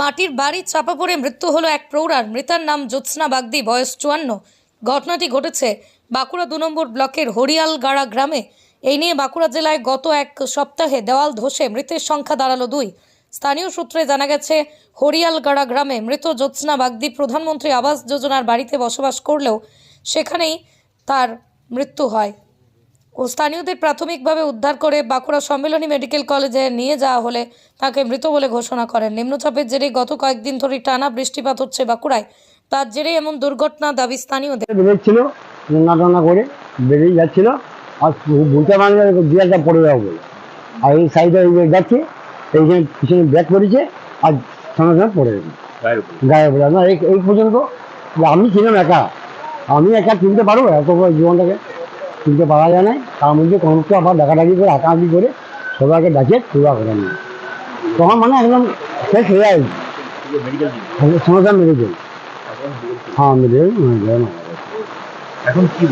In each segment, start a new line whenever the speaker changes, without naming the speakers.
মাটির বাড়ি চাপা পড়ে মৃত্যু হলো এক প্রৌঢ়ার। মৃতার নাম জ্যোৎস্না বাগদি, বয়স চুয়ান্ন। ঘটনাটি ঘটেছে বাঁকুড়া দু নম্বর ব্লকের হরিয়ালগাড়া গ্রামে। এই নিয়ে বাঁকুড়া জেলায় গত এক সপ্তাহে দেওয়াল ধসে মৃতের সংখ্যা দাঁড়াল দুই। স্থানীয় সূত্রে জানা গেছে, হরিয়ালগাড়া গ্রামে মৃত জ্যোৎস্না বাগদি প্রধানমন্ত্রী আবাস যোজনার বাড়িতে বসবাস করলেও সেখানেই তার মৃত্যু হয়। ও স্থানীয়দের প্রাথমিকভাবে উদ্ধার করে বাঁকুড়া সম্মেলনী মেডিকেল কলেজে নিয়ে যাওয়া হলে তাকে মৃত বলে ঘোষণা করেন। নিম্নচাপের জেরে গত কয়েকদিন ধরে টানা বৃষ্টিপাত হচ্ছে বাঁকুড়ায়। তার জেরে এমন দুর্ঘটনা দাবি স্থানীয়দের।
বেরোচ্ছিল রান্না টান্না করে বেরিয়ে যাচ্ছিল। আর বুঝতে পারে দিয়ালটা পড়ে যাব বলে আর এই সাইডে এই যে যাচ্ছে এইখানে পিছনে ব্যাক করেছে আর সঙ্গে সঙ্গে পড়ে গেছে। গায়ে পড়ে না এই পর্যন্ত যে আমি ছিলাম একা। আমি একা চিনতে পারব এত জীবনটাকে। চিনতে পারা যায় না তার মধ্যে কোনো তো আবার ডাকাডাকি করে আঁকাআঁকি করে সবাইকে ডাকে তুলা করে নিয়ে। তখন মানে একদম শেষ হয়ে যায়। সঙ্গে মেরেছে হ্যাঁ মেরে মেরে
এখন কি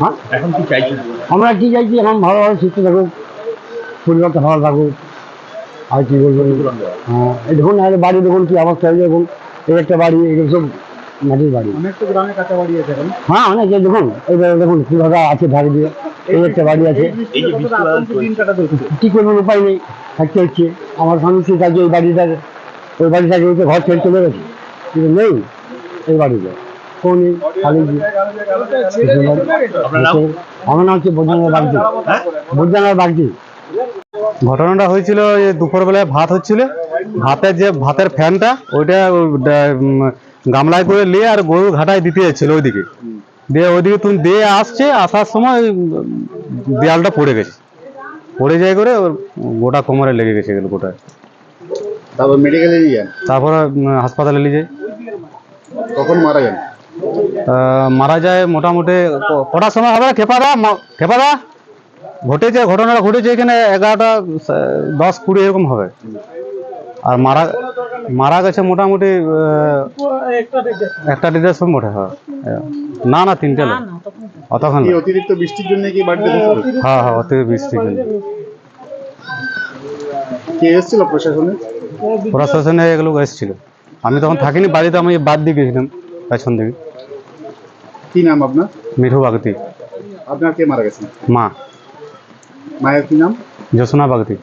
হ্যাঁ?
এখন কি চাইছেন
আমরা কি চাইছি? এখন ভালো ভালো সুস্থ থাকুক পরিবারটা ভালো থাকুক। আর কি বলব? হ্যাঁ দেখুন বাড়ি দেখুন কি অবস্থা। হয়েছে দেখুন এই একটা বাড়ি এগুলো সব মাটির বাড়ি।
অনেক তো গ্রামে কাঁচা বাড়ি আছে এখন
হ্যাঁ অনেক এই দেখুন এইবারে দেখুন কীভাবে আছে ধারে দিয়ে এই একটা বাড়ি আছে। কী করবেন উপায় নেই থাকতে হচ্ছে। আমার স্বামী ঠিক আছে এই বাড়িটাকে ওই বাড়িটাকে ওই ঘর ছেড়ে চলে গেছে কিন্তু নেই এই বাড়িতে। কোন খালি? আমার নাম হচ্ছে বৈদ্যনাথ বাগদি। বৈদ্যনাথ বাগদি।
ঘটনাটা হয়েছিল দুপুরবেলায় ভাত হচ্ছিল। ভাতের যে ভাতের ফ্যানটা ওইটা গামলায় করে নিয়ে আর গরু ঘাটায় দিতে যাচ্ছিল ওইদিকে। দিয়ে ওইদিকে তুমি দিয়ে আসছে আসার সময় দেয়ালটা পড়ে গেছে। পড়ে যায় করে ওর গোটা কোমরে লেগে গেছে গেল গোটা
তারপর মেডিকেলে নিয়ে যান?
তারপরে হাসপাতালে নিয়ে যায়।
কখন মারা যান?
মারা যায় মোটামুটি কটার সময় হবে খেপাদা খেপাদা ঘটেছে ঘটনাটা ঘটেছে এখানে এগারোটা দশ কুড়ি এরকম হবে। আর মারা মারা গেছে মোটামুটি একটা দেড়টার সময় মোটে হয়। না না তিনটে লোক অতক্ষণ
অতিরিক্ত বৃষ্টির জন্য কি বাড়িতে পড়েছে?
হ্যাঁ হ্যাঁ অতি বৃষ্টি
কে এসেছিল প্রশাসনে?
প্রশাসনে এগুলো এসেছিল। আমি তখন থাকিনি বাড়িতে আমি বাদ দিয়ে গেছিলাম পেছন দিকে।
কি নাম আপনার?
মিঠু বাগতি।
আপনার কে মারা গেছেন
মা।
মায়ের কি নাম?
যশোনা বাগতি।